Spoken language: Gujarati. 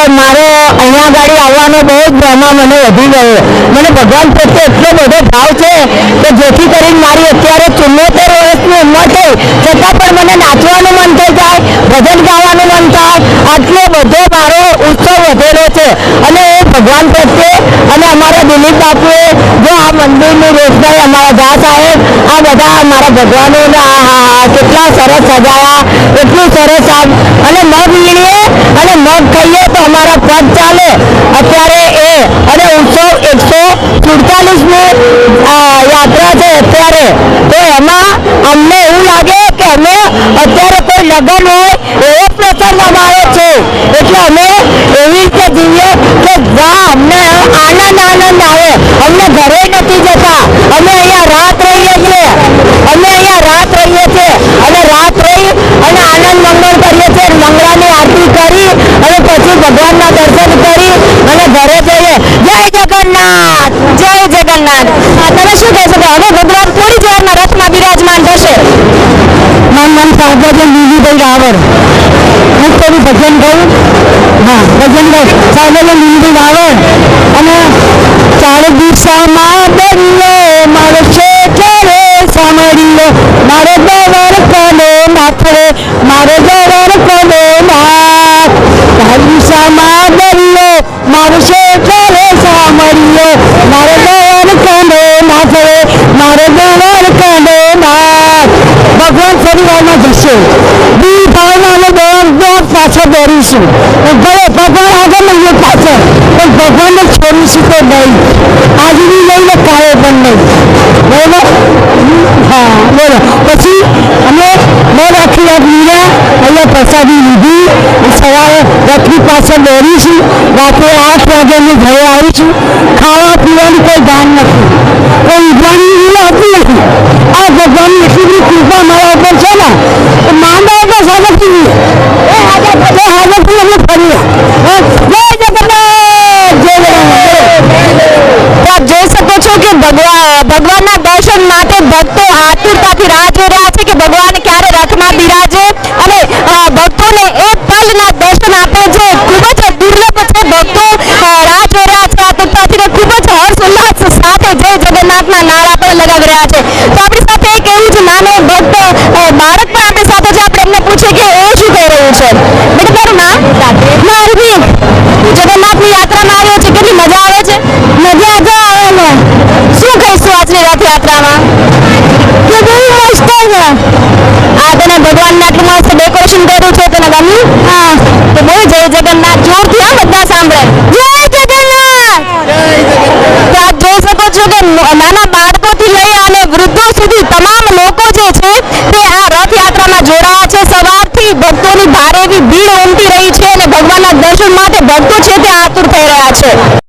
આગળ આવવાનો બહુ જ ભ્રમા મને વધી ગયો. મને ભગવાન પ્રત્યે એટલો બધો ભાવ છે કે જેથી કરીને મારી અત્યારે ચુમ્મોતેર વર્ષની ઉંમર થઈ. છતાં પણ મને નાચવાનું મન થઈ જાય, ભજન ગાવાનું મન થાય. આટલો બધો મારો ઉત્સવ વધેલો છે. અને એ ભગવાન પ્રત્યે અને અમારા દિલીપ બાપુએ જો આ મંદિરની રોશનાઈ અમારા જા સાહેબ, આ બધા અમારા હા કેટલા સરસ સજાયા, એટલું સરસ આમ અને મગ વીણીએ અને મગ ખાઈએ તો પદ ચાલે. અત્યારે એ અને ઉત્સવ એકસો સુડતાલીસની યાત્રા છે અત્યારે. તો એમાં અમને એવું લાગે કે અમે અત્યારે કોઈ લગ્ન હોય એવો પ્રસંગ અમારો છે એટલે અમે એવી રીતે જીવીએ કે જ્યાં અમને આનંદ આનંદ આવે. અમને ઘરે નથી જતા અમે અહીંયા રાત રહીએ છીએ અમે અહીંયા રાત રહીએ છીએ અને રાત રહી અને આનંદ મંગળ કરીએ છીએ મંગળાની આરતી કરી અને પછી ભગવાનના દર્શન કરી અને ઘરે જઈએ જય જગન્નાથ જય જગન્નાથ તમે શું કહેશો કે હવે ભગવાન થોડી જ વારમાં રથમાં બિરાજમાન થશે. મારું નામ સાગર લીલીભાઈ હું થોડું ભજન ગયું. હા, ભજન ગયું. સાગર લીલીભાઈ રાવળ. અને ચાર દિશામાં બન્યો મારો શેઠરે સાંભળ્યો મારો દવર કનો માથરે મારો દવર કનો માથ? ચાર દિશામાં બન્યો મારો શેઠરે સાંભળ્યો મારો દવર કનો નાથ રે મારો દવર કનો નાથ ભગવાન તો નહીં. આજની લઈને કાલે પણ નહીં. હા, બોલો. પછી અમે બે રાખી રાત લીધા અહીંયા પ્રસાદી લીધી. સવારે રથની પાછળ દોરીશું રાત્રે આઠ વાગ્યાની ઘરે આવીશું ખાવા પીવાનું કોઈ ધ્યાન નથી કોઈ ઉજવણી એવું હોતી નથી આ ભગવાનની એટલી બધી કૃપા મારા ઉપર છે ને તો માંડા તો હાજર થઈ એ હાજર એ હાજર થઈ અમે ફરીએ હા, જય જગન્નાથ જય જગન્નાથ આપ જોઈ શકો છો કે ભગવાન ભગવાનના દર્શન માટે ભક્તો આતુરતાથી રાહ જોઈ રહ્યા છે કે ભગવાન ક્યારે રથમાં બિરાજે અને અ, ભક્તોને એક પલના દર્શન આપે છે ખૂબ જ દુર્લભ છે ભક્તો અ, રાહ જોઈ રહ્યા છે આતુરતાથી અને ખૂબ જ હર્ષ ઉલ્લાસ સાથે જય જગન્નાથના નારા પણ લગાવી રહ્યા છે તો આપણી સાથે એક એવું જ નાનો ભક્ત અ, બાળક પણ આપણી સાથે છે આપણે એમને પૂછીએ કે એ શું કહી રહ્યું છે બેટા તારું નામ મારવી જગન્નાથની યાત્રામાં આવ્યો છે, કેટલી મજા આવે છે? મજા તો આવે ને, શું કહીશું આજની રથયાત્રામાં કે મસ્ત છે. આ તને ભગવાનને આટલું મસ્ત ડેકોરેશન કર્યું છે, તને ગમ્યું હા. તો બહુ જય જગન્નાથ. જોરથી આ બધા સાંભળે. જય જગન્નાથ! તો આપ જોઈ શકો છો કે નાના બાળકોથી લઈ અને વૃદ્ધો સુધી તમામ લોકો જે છે, તે આ રથયાત્રામાં જોડાયા છે. સવારથી ભક્તોની ભારે એવી ભીડ ઉમટી રહી છે અને ભગવાનના દર્શન માટે ભક્તો છે તે આતુર થઈ રહ્યા છે.